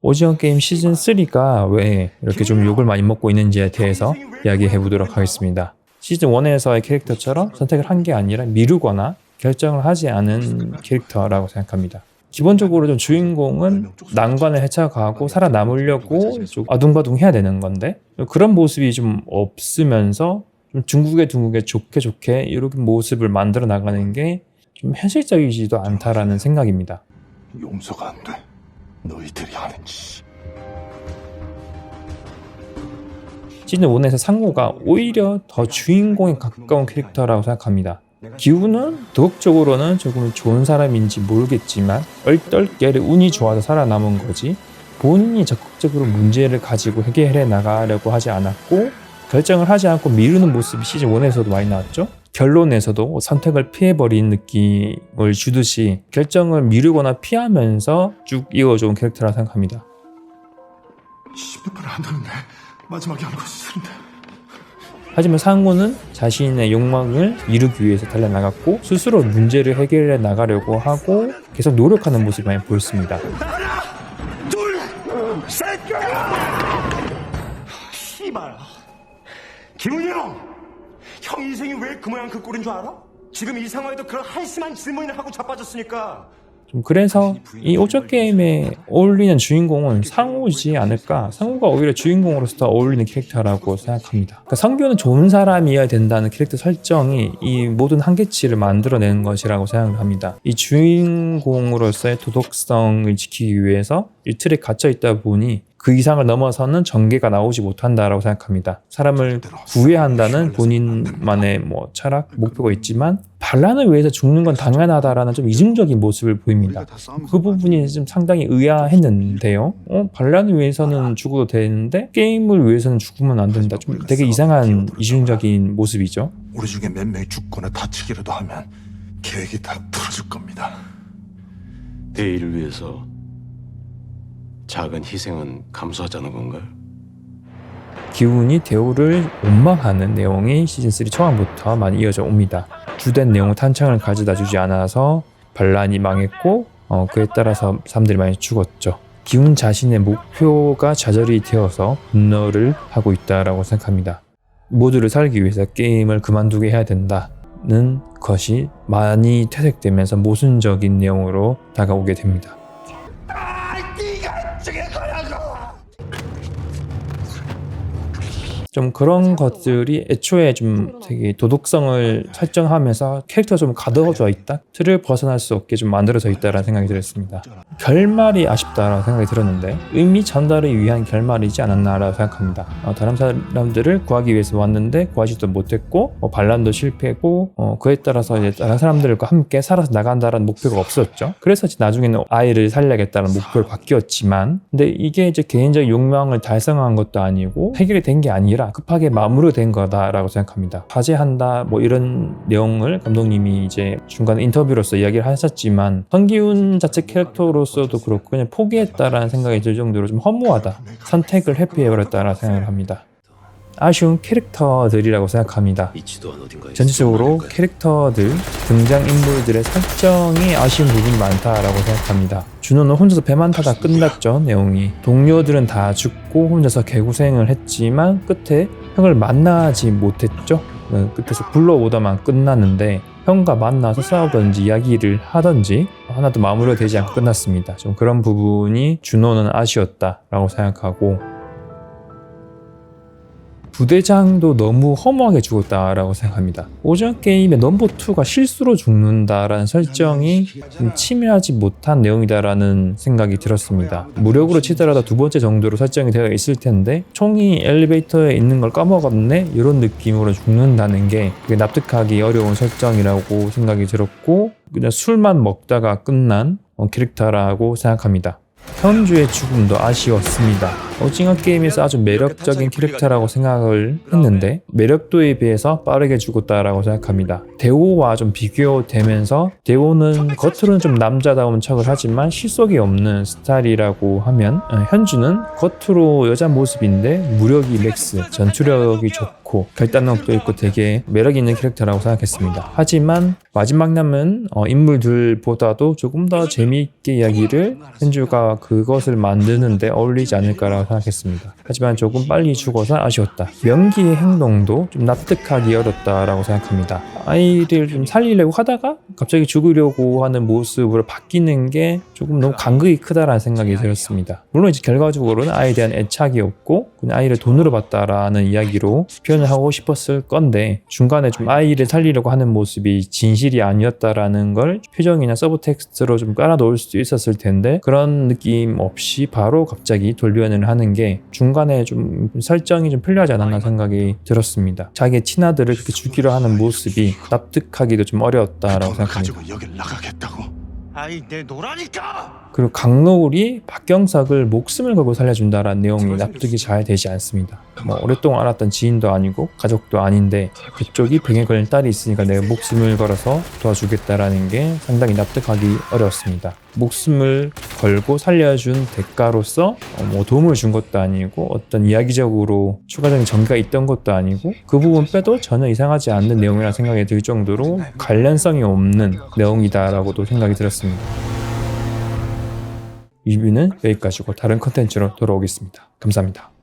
오징어 게임 시즌 3가 왜 이렇게 좀 욕을 많이 먹고 있는지에 대해서 이야기해 보도록 하겠습니다. 시즌 1에서의 캐릭터처럼 선택을 한 게 아니라 미루거나 결정을 하지 않은 캐릭터라고 생각합니다. 기본적으로 좀 주인공은 난관을 헤쳐가고 살아남으려고 좀 아둥바둥 해야 되는 건데 그런 모습이 좀 없으면서 좀 중국에 둥국에 좋게 좋게 이렇게 모습을 만들어 나가는 게 좀 현실적이지도 않다라는 생각입니다. 용서가 안 돼. 너희들이 하는 짓. 시즌 1에서 상호가 오히려 더 주인공에 가까운 캐릭터라고 생각합니다. 기우는 도덕적으로는 조금 좋은 사람인지 모르겠지만 얼떨결에 운이 좋아서 살아남은 거지 본인이 적극적으로 문제를 가지고 해결해 나가려고 하지 않았고 결정을 하지 않고 미루는 모습이 시즌 1에서도 많이 나왔죠. 결론에서도 선택을 피해버린 느낌을 주듯이 결정을 미루거나 피하면서 쭉 이어져온 캐릭터라 생각합니다. 10몇 번을 한다는데 마지막에 거 싫은데. 하지만 상우는 자신의 욕망을 이루기 위해서 달려나갔고 스스로 문제를 해결해 나가려고 하고 계속 노력하는 모습이 많이 보였습니다. 하나, 둘, 셋. 씨발. 김은희 형. 형 인생이 왜 그 모양 그 꼴인 줄 알아? 지금 이 상황에도 그런 한심한 질문을 하고 자빠졌으니까. 좀 그래서 이 오적 게임에 어울리는 주인공은 상우지 않을까? 상우가 오히려 주인공으로서 더 어울리는 캐릭터라고 생각합니다. 그러니까 성규는 좋은 사람이어야 된다는 캐릭터 설정이 이 모든 한계치를 만들어내는 것이라고 생각을 합니다. 이 주인공으로서의 도덕성을 지키기 위해서 이 틀에 갇혀 있다 보니 그 이상을 넘어서는 전개가 나오지 못한다라고 생각합니다. 사람을 구해한다는 본인만의 뭐 철학, 목표가 있지만 반란을 위해서 죽는 건 당연하다라는 좀 이중적인 모습을 보입니다. 그 부분이 좀 상당히 의아했는데요. 어, 반란을 위해서는 죽어도 되는데 게임을 위해서는 죽으면 안 된다. 좀 되게 이상한 이중적인 모습이죠. 우리 중에 몇 명이 죽거나 다치기라도 하면 계획이 다 틀어질 겁니다. 대의를 위해서 작은 희생은 감수하자는 건가요? 기운이 대우를 원망하는 내용이 시즌3 초반부터 많이 이어져 옵니다. 주된 내용 탄창을 가져다 주지 않아서 반란이 망했고 어, 그에 따라서 사람들이 많이 죽었죠. 기운 자신의 목표가 좌절이 되어서 분노를 하고 있다라고 생각합니다. 모두를 살기 위해서 게임을 그만두게 해야 된다는 것이 많이 퇴색되면서 모순적인 내용으로 다가오게 됩니다. 좀 그런 것들이 애초에 좀 되게 도덕성을 설정하면서 캐릭터가 좀 가둬져 있다? 틀을 벗어날 수 없게 좀 만들어져 있다라는 생각이 들었습니다. 결말이 아쉽다라는 생각이 들었는데 의미 전달을 위한 결말이지 않았나라고 생각합니다. 어, 다른 사람들을 구하기 위해서 왔는데 구하지도 못했고 어, 반란도 실패했고 어, 그에 따라서 이제 다른 사람들과 함께 살아서 나간다라는 목표가 없었죠. 그래서 이제 나중에는 아이를 살려야겠다는 목표를 바뀌었지만 근데 이게 이제 개인적 욕망을 달성한 것도 아니고 해결이 된 게 아니라 급하게 마무리된 거다라고 생각합니다. 화제한다 뭐 이런 내용을 감독님이 이제 중간 인터뷰로서 이야기를 하셨지만 성기훈 자체 캐릭터로서도 그렇고 그냥 포기했다라는 생각이 들 정도로 좀 허무하다. 선택을 회피해버렸다라는 생각을 합니다. 아쉬운 캐릭터들이라고 생각합니다. 전체적으로 캐릭터들, 등장인물들의 설정이 아쉬운 부분이 많다라고 생각합니다. 준호는 혼자서 배만 타다 끝났죠, 내용이. 동료들은 다 죽고 혼자서 개고생을 했지만 끝에 형을 만나지 못했죠. 그 끝에서 불러오다만 끝났는데 형과 만나서 싸우던지 이야기를 하던지 하나도 마무리가 되지 않고 끝났습니다. 좀 그런 부분이 준호는 아쉬웠다라고 생각하고 부대장도 너무 허무하게 죽었다라고 생각합니다. 오전 게임의 넘버 2가 실수로 죽는다라는 설정이 좀 치밀하지 못한 내용이다라는 생각이 들었습니다. 무력으로 치더라도 두 번째 정도로 설정이 되어 있을 텐데 총이 엘리베이터에 있는 걸 까먹었네 이런 느낌으로 죽는다는 게 납득하기 어려운 설정이라고 생각이 들었고 그냥 술만 먹다가 끝난 어, 캐릭터라고 생각합니다. 현주의 죽음도 아쉬웠습니다. 오징어 게임에서 아주 매력적인 캐릭터라고 생각을 했는데 매력도에 비해서 빠르게 죽었다라고 생각합니다. 대호와 좀 비교되면서 대호는 겉으로는 좀 남자다운 척을 하지만 실속이 없는 스타일이라고 하면 어, 현주는 겉으로 여자 모습인데 무력이 맥스, 전투력이 좋고 결단력도 있고 되게 매력 있는 캐릭터라고 생각했습니다. 하지만 마지막 남은 어, 인물들보다도 조금 더 재미있게 이야기를 현주가 그것을 만드는데 어울리지 않을까라고 생각했습니다. 하지만 조금 빨리 죽어서 아쉬웠다. 명기의 행동도 좀 납득하기 어렵다라고 생각합니다. 아이를 좀 살리려고 하다가 갑자기 죽으려고 하는 모습으로 바뀌는 게 조금 너무 간극이 크다라는 생각이 들었습니다. 물론 이제 결과적으로는 아이에 대한 애착이 없고 그냥 아이를 돈으로 봤다라는 이야기로 표현 을 하고 싶었을 건데 중간에 좀 아이를 살리려고 하는 모습이 진실이 아니었다라는 걸 표정이나 서브 텍스트로 좀 깔아 놓을 수도 있었을 텐데 그런 느낌 없이 바로 갑자기 돌변을 하는 게 중간에 좀 설정이 좀 필요하지 않았나 생각이 들었습니다. 자기의 친아들을 그렇게 죽이려 하는 모습이 납득하기도 좀 어려웠다라고 생각합니다. 가지고 여길 나가겠다고. 아이 내 노라니까 그리고 강노울이 박경석을 목숨을 걸고 살려준다라는 내용이 납득이 잘 되지 않습니다. 뭐 오랫동안 알았던 지인도 아니고 가족도 아닌데 그쪽이 병에 걸린 딸이 있으니까 내가 목숨을 걸어서 도와주겠다라는 게 상당히 납득하기 어려웠습니다. 목숨을 걸고 살려준 대가로서 어, 뭐 도움을 준 것도 아니고 어떤 이야기적으로 추가적인 전개가 있던 것도 아니고 그 부분 빼도 전혀 이상하지 않는 내용이라 생각이 들 정도로 관련성이 없는 내용이다라고도 생각이 들었습니다. 리뷰는 여기까지고 다른 컨텐츠로 돌아오겠습니다. 감사합니다.